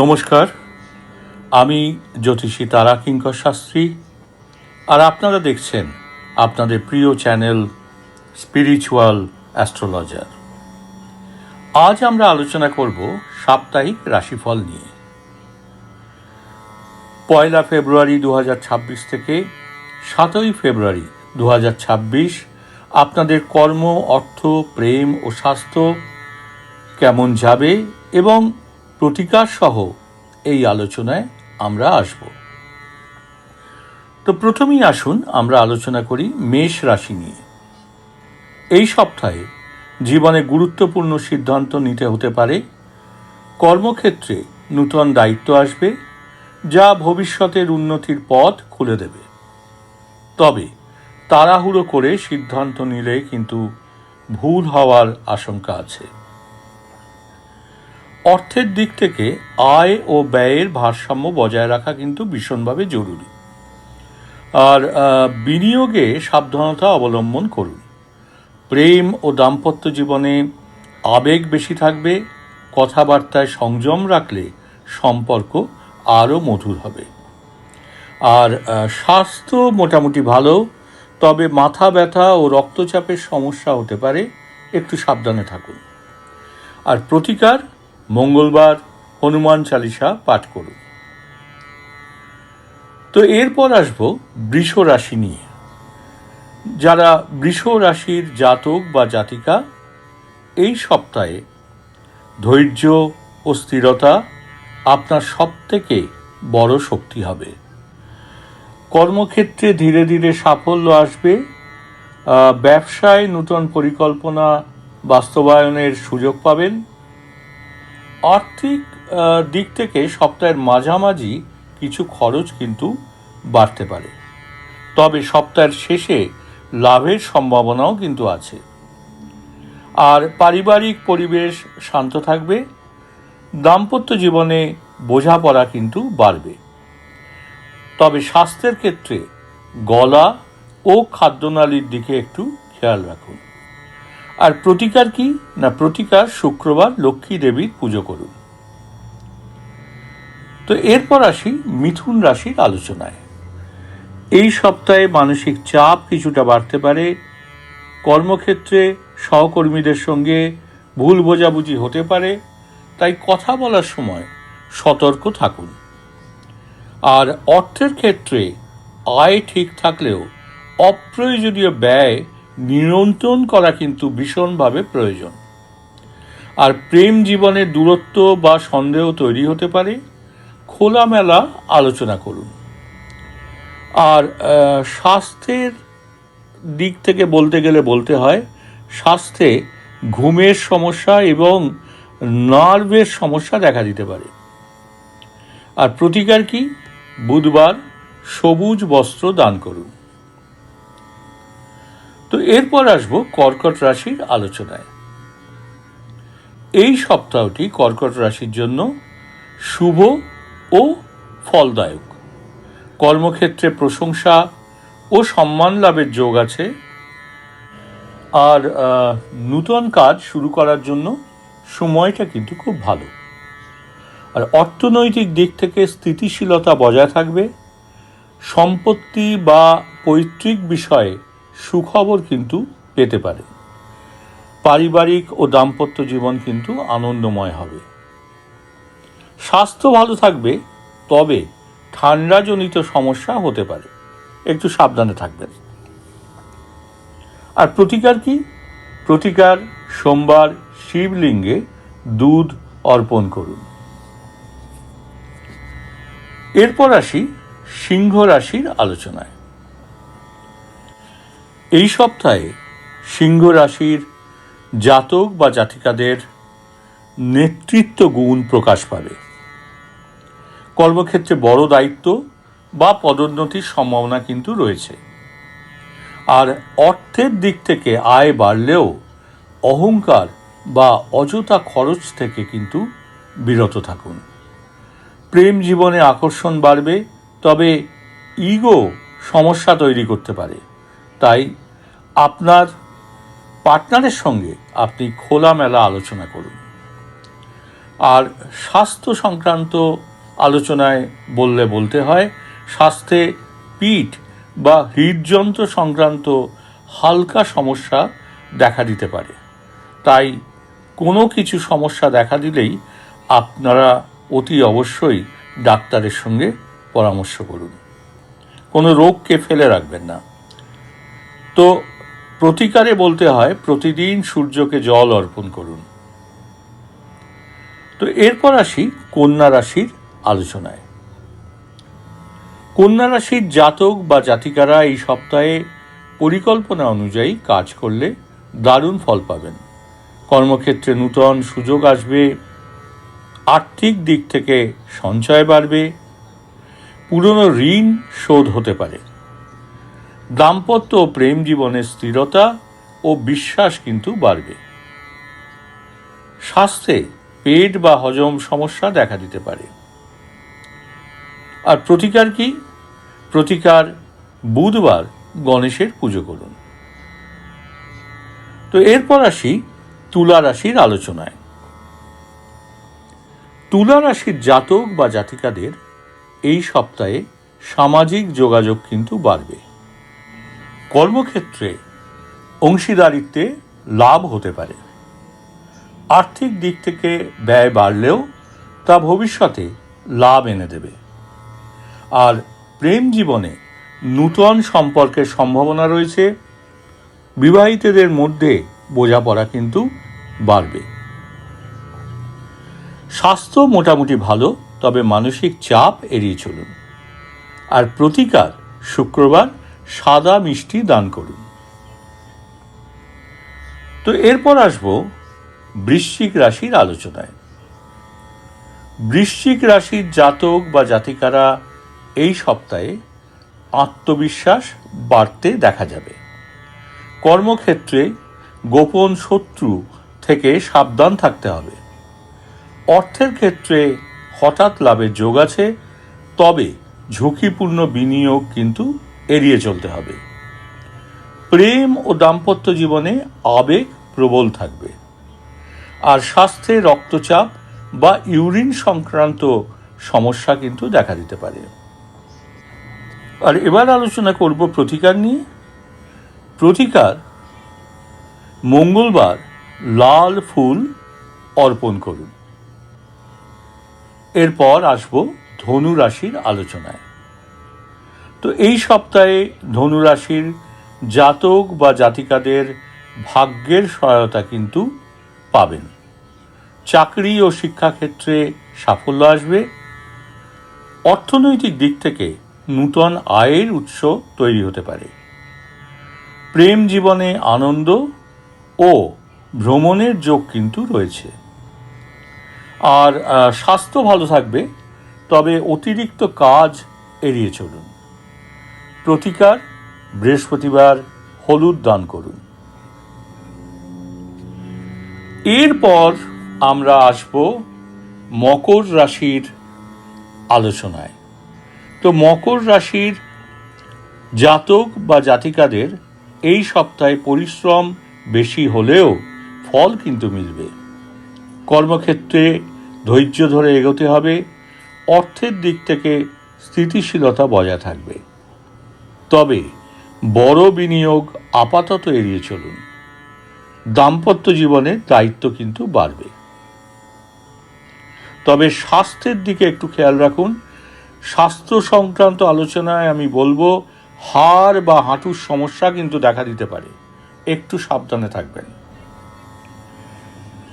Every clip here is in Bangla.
নমস্কার, আমি জ্যোতিষী তারা কিঙ্কর শাস্ত্রী, আর আপনারা দেখছেন আপনাদের প্রিয় চ্যানেল স্পিরিচুয়াল অ্যাস্ট্রোলজার। আজ আমরা আলোচনা করব সাপ্তাহিক রাশিফল নিয়ে। পয়লা ফেব্রুয়ারি দু হাজার ছাব্বিশ থেকে সাতই ফেব্রুয়ারি দু হাজার ছাব্বিশ আপনাদের কর্ম, অর্থ, প্রেম ও স্বাস্থ্য কেমন যাবে এবং প্রতিকার সহ এই আলোচনায় আমরা আসব। তো প্রথমেই আসুন, আমরা আলোচনা করি মেষ রাশি নিয়ে। এই সপ্তাহে জীবনে গুরুত্বপূর্ণ সিদ্ধান্ত নিতে হতে পারে, কর্মক্ষেত্রে নূতন দায়িত্ব আসবে, যা ভবিষ্যতের উন্নতির পথ খুলে দেবে। তবে তাড়াহুড়ো করে সিদ্ধান্ত নিলে কিন্তু ভুল হওয়ার আশঙ্কা আছে। অর্থের দিক থেকে আয় ও ব্যয়ের ভারসাম্য বজায় রাখা কিন্তু ভীষণভাবে জরুরি। আর বিনিয়োগে সাবধানতা অবলম্বন করুন। প্রেম ও দাম্পত্য জীবনে আবেগ বেশি থাকবে, কথাবার্তায় সংযম রাখলে সম্পর্ক আরও মধুর হবে। আর স্বাস্থ্য মোটামুটি ভালো, তবে মাথা ব্যথা ও রক্তচাপের সমস্যা হতে পারে, একটু সাবধানে থাকুন। আর প্রতিকার মঙ্গলবার হনুমান চালিসা পাঠ করুন। তো এরপর আসব বৃষ রাশি নিয়ে। যারা বৃষ রাশির জাতক বা জাতিকা, এই সপ্তাহে ধৈর্য ও স্থিরতা আপনার সবথেকে বড় শক্তি হবে। কর্মক্ষেত্রে ধীরে ধীরে সাফল্য আসবে। ব্যবসায় নূতন পরিকল্পনা বাস্তবায়নের সুযোগ পাবেন। আর্থিক দিক থেকে সপ্তাহের মাঝামাঝি কিছু খরচ কিন্তু বাড়তে পারে। তবে সপ্তাহের শেষে লাভের সম্ভাবনাও কিন্তু আছে। আর পারিবারিক পরিবেশ শান্ত থাকবে, দাম্পত্য জীবনে বোঝাপড়া কিন্তু বাড়বে। তবে স্বাস্থ্যের ক্ষেত্রে গলা ও খাদ্যনালীর দিকে একটু খেয়াল রাখুন। আর প্রতিকার কি? না, প্রতিকার শুক্রবার লক্ষ্মী দেবীর পুজো করুন। তো এরপর আসি মিথুন রাশির আলোচনায়। এই সপ্তাহে মানসিক চাপ কিছুটা বাড়তে পারে। কর্মক্ষেত্রে সহকর্মীদের সঙ্গে ভুল বোঝাবুঝি হতে পারে। তাই কথা বলার সময় সতর্ক থাকুন। আর অর্থের ক্ষেত্রে আয় ঠিক থাকলেও অপ্রয়োজনীয় ব্যয় নিয়ন্ত্রণ করা কিন্তু ভীষণভাবে প্রয়োজন। আর প্রেম জীবনে দূরত্ব বা সন্দেহ তৈরি হতে পারে, খোলামেলা আলোচনা করুন। আর স্বাস্থ্যের দিক থেকে বলতে গেলে বলতে হয়, স্বাস্থ্যে ঘুমের সমস্যা এবং নার্ভের সমস্যা দেখা দিতে পারে। আর প্রতিকার কি? বুধবার সবুজ বস্ত্র দান করুন। তো এরপর আসব কর্কট রাশির আলোচনায়। এই সপ্তাহটি কর্কট রাশির জন্য শুভ ও ফলদায়ক। কর্মক্ষেত্রে প্রশংসা ও সম্মান লাভের যোগ আছে। আর নূতন কাজ শুরু করার জন্য সময়টা কিন্তু খুব ভালো। আর অর্থনৈতিক দিক থেকে স্থিতিশীলতা বজায় থাকবে। সম্পত্তি বা পৈতৃক বিষয়ে সুখবর কিন্তু পেতে পারে। পারিবারিক ও দাম্পত্য জীবন কিন্তু আনন্দময় হবে। স্বাস্থ্য ভালো থাকবে, তবে ঠান্ডাজনিত সমস্যা হতে পারে। একটু সাবধানে থাকবেন। আর প্রতিকার কি? প্রতিকার সোমবার শিবলিঙ্গে দুধ অর্পণ করুন। এরপর আসি সিংহ রাশির আলোচনায়। এই সপ্তাহে সিংহ রাশির জাতক বা জাতিকাদের নেতৃত্ব গুণ প্রকাশ পাবে। কর্মক্ষেত্রে বড় দায়িত্ব বা পদোন্নতির সম্ভাবনা কিন্তু রয়েছে। আর অর্থের দিক থেকে আয় বাড়লেও অহংকার বা অযথা খরচ থেকে কিন্তু বিরত থাকুন। প্রেম জীবনে আকর্ষণ বাড়বে, তবে ইগো সমস্যা তৈরি করতে পারে। তাই আপনার পার্টনারের সঙ্গে আপনি খোলামেলা আলোচনা করুন। আর স্বাস্থ্য সংক্রান্ত আলোচনায় বললে বলতে হয়, স্বাস্থ্যে পিঠ বা হৃদযন্ত্র সংক্রান্ত হালকা সমস্যা দেখা দিতে পারে। তাই কোনো কিছু সমস্যা দেখা দিলেই আপনারা অতি অবশ্যই ডাক্তারের সঙ্গে পরামর্শ করুন। কোনো রোগকে ফেলে রাখবেন না। তো প্রতিকারে বলতে হয়, প্রতিদিন সূর্যকে জল অর্পণ করুন। তো এরপর আসি কন্যা রাশির আলোচনায়। কন্যা রাশির জাতক বা জাতিকারা এই সপ্তাহে পরিকল্পনা অনুযায়ী কাজ করলে দারুণ ফল পাবেন। কর্মক্ষেত্রে নূতন সুযোগ আসবে, আর্থিক দিক থেকে সঞ্চয় বাড়বে, পুরনো ঋণ শোধ হতে পারে। দাম্পত্য ও প্রেম জীবনের স্থিরতা ও বিশ্বাস কিন্তু বাড়বে। স্বাস্থ্যে পেট বা হজম সমস্যা দেখা দিতে পারে। আর প্রতিকার কি? প্রতিকার বুধবার গণেশের পুজো করুন। তো এরপর আসি তুলা রাশির আলোচনায়। তুলা রাশির জাতক বা জাতিকাদের এই সপ্তাহে সামাজিক যোগাযোগ কিন্তু বাড়বে। কর্মক্ষেত্রে অংশীদারিত্বে লাভ হতে পারে। আর্থিক দিক থেকে ব্যয় বাড়লেও তা ভবিষ্যতে লাভ এনে দেবে। আর প্রেম জীবনে নূতন সম্পর্কের সম্ভাবনা রয়েছে। বিবাহিতদের মধ্যে বোঝাপড়া কিন্তু বাড়বে। স্বাস্থ্য মোটামুটি ভালো, তবে মানসিক চাপ এড়িয়ে চলুন। আর প্রতিকার শুক্রবার সাদা মিষ্টি দান করুন। তো এরপর আসব বৃশ্চিক রাশির আলোচনায়। বৃশ্চিক রাশির জাতক বা জাতিকারা এই সপ্তাহে আত্মবিশ্বাস বাড়তে দেখা যাবে। কর্মক্ষেত্রে গোপন শত্রু থেকে সাবধান থাকতে হবে। অর্থের ক্ষেত্রে হঠাৎ লাভের যোগ আছে, তবে ঝুঁকিপূর্ণ বিনিয়োগ কিন্তু এড়িয়ে চলতে হবে। প্রেম ও দাম্পত্য জীবনে আবেগ প্রবল থাকবে। আর স্বাস্থ্যে রক্তচাপ বা ইউরিন সংক্রান্ত সমস্যা কিন্তু দেখা দিতে পারে। আর এবার আলোচনা করব প্রতিকার নিয়ে। প্রতিকার, মঙ্গলবার লাল ফুল অর্পণ করুন। এরপর আসব ধনু রাশির আলোচনায়। তো এই সপ্তাহে ধনুরাশির জাতক বা জাতিকাদের ভাগ্যের সহায়তা কিন্তু পাবেন। চাকরি ও শিক্ষাক্ষেত্রে সাফল্য আসবে। অর্থনৈতিক দিক থেকে নূতন আয়ের উৎস তৈরি হতে পারে। প্রেম জীবনে আনন্দ ও ভ্রমণের যোগ কিন্তু রয়েছে। আর স্বাস্থ্য ভালো থাকবে, তবে অতিরিক্ত কাজ এড়িয়ে চলুন। প্রতিকার বৃহস্পতিবার হলুদ দান করুন। এরপর আমরা আসব মকর রাশির আলোচনায়। তো মকর রাশির জাতক বা জাতিকাদের এই সপ্তাহে পরিশ্রম বেশি হলেও ফল কিন্তু মিলবে। কর্মক্ষেত্রে ধৈর্য ধরে এগোতে হবে, অর্থের দিক থেকে স্থিতিশীলতা বজায় থাকবে। তবে বড় বিনিয়োগ আপাতত এড়িয়ে চলুন। দাম্পত্য জীবনে দায়িত্ব কিন্তু বাড়বে। তবে স্বাস্থ্যের দিকে একটু খেয়াল রাখুন। স্বাস্থ্য সংক্রান্ত আলোচনায় আমি বলব, হাড় বা হাঁটুর সমস্যা কিন্তু দেখা দিতে পারে। একটু সাবধানে থাকবেন।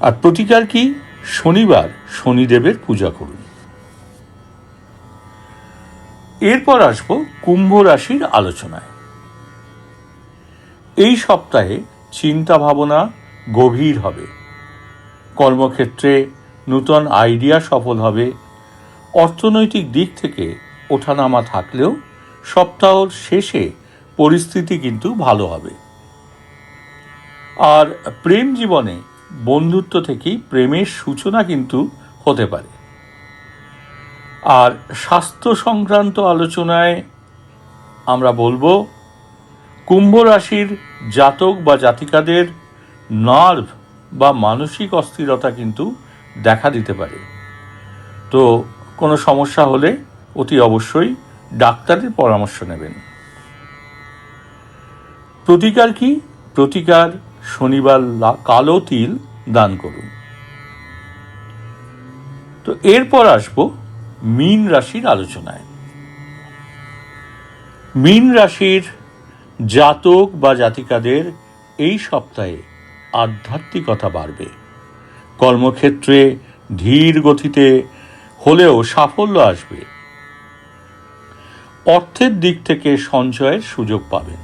আর প্রতিকার কি? শনিবার শনিদেবের পূজা করুন। এরপর আসব কুম্ভ রাশির আলোচনায়। এই সপ্তাহে চিন্তা ভাবনা গভীর হবে। কর্মক্ষেত্রে নূতন আইডিয়া সফল হবে। অর্থনৈতিক দিক থেকে ওঠানামা থাকলেও সপ্তাহর শেষে পরিস্থিতি কিন্তু ভালো হবে। আর প্রেম জীবনে বন্ধুত্ব থেকেই প্রেমের সূচনা কিন্তু হতে পারে। আর স্বাস্থ্য সংক্রান্ত আলোচনায় আমরা বলব, কুম্ভ রাশির জাতক বা জাতিকাদের নার্ভ বা মানসিক অস্থিরতা কিন্তু দেখা দিতে পারে। তো কোনো সমস্যা হলে অতি অবশ্যই ডাক্তারের পরামর্শ নেবেন। প্রতিকার কি? প্রতিকার শনিবার কালো তিল দান করুন। তো এরপর আসব মীন রাশির আলোচনায়। মীন রাশির জাতক বা জাতিকাদের এই সপ্তাহে আধ্যাত্মিকতা বাড়বে। কর্মক্ষেত্রে ধীর গতিতে হলেও সাফল্য আসবে। অর্থের দিক থেকে সঞ্চয়ের সুযোগ পাবেন।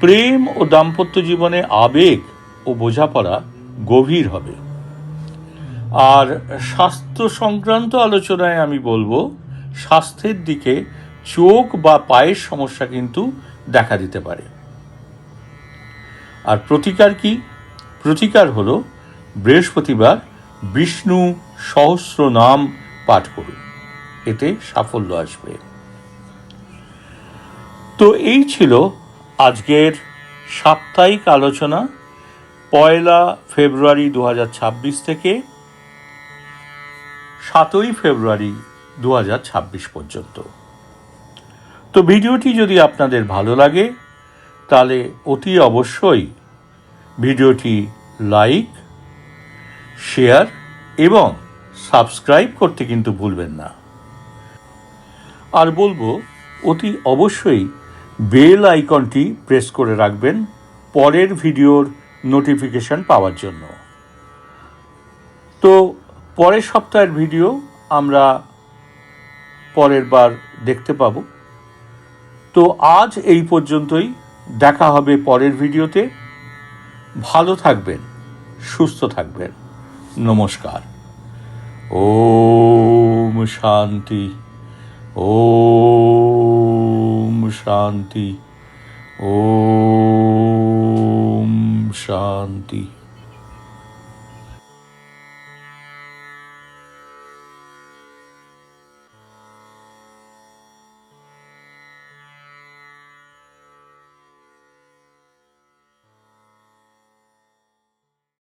প্রেম ও দাম্পত্য জীবনে আবেগ ও বোঝাপড়া গভীর হবে। আর স্বাস্থ্য সংক্রান্ত আলোচনায় আমি বলব, স্বাস্থ্যের দিকে চোখ বা পায়ের সমস্যা কিন্তু দেখা দিতে পারে। আর প্রতিকার কি? প্রতিকার হলো বৃহস্পতিবার বিষ্ণু সহস্র নাম পাঠ করুন। এতে সাফল্য আসবে। তো এই ছিল আজকের সাপ্তাহিক আলোচনা, পয়লা ফেব্রুয়ারি দু হাজার ছাব্বিশ থেকে। সাতই ফেব্রুয়ারি দু হাজার ছাব্বিশ পর্যন্ত। তো ভিডিওটি যদি আপনাদের ভালো লাগে, তাহলে অতি অবশ্যই ভিডিওটি লাইক, শেয়ার এবং সাবস্ক্রাইব করতে কিন্তু ভুলবেন না। আর বলব, অতি অবশ্যই বেল আইকনটি প্রেস করে রাখবেন পরের ভিডিওর নোটিফিকেশন পাওয়ার জন্য। তো পরের সপ্তাহের ভিডিও আমরা পরের বার দেখতে পাবো। তো আজ এই পর্যন্তই। দেখা হবে পরের ভিডিওতে। ভালো থাকবেন, সুস্থ থাকবেন। নমস্কার। ওম শান্তি ওম শান্তি ওম শান্তি।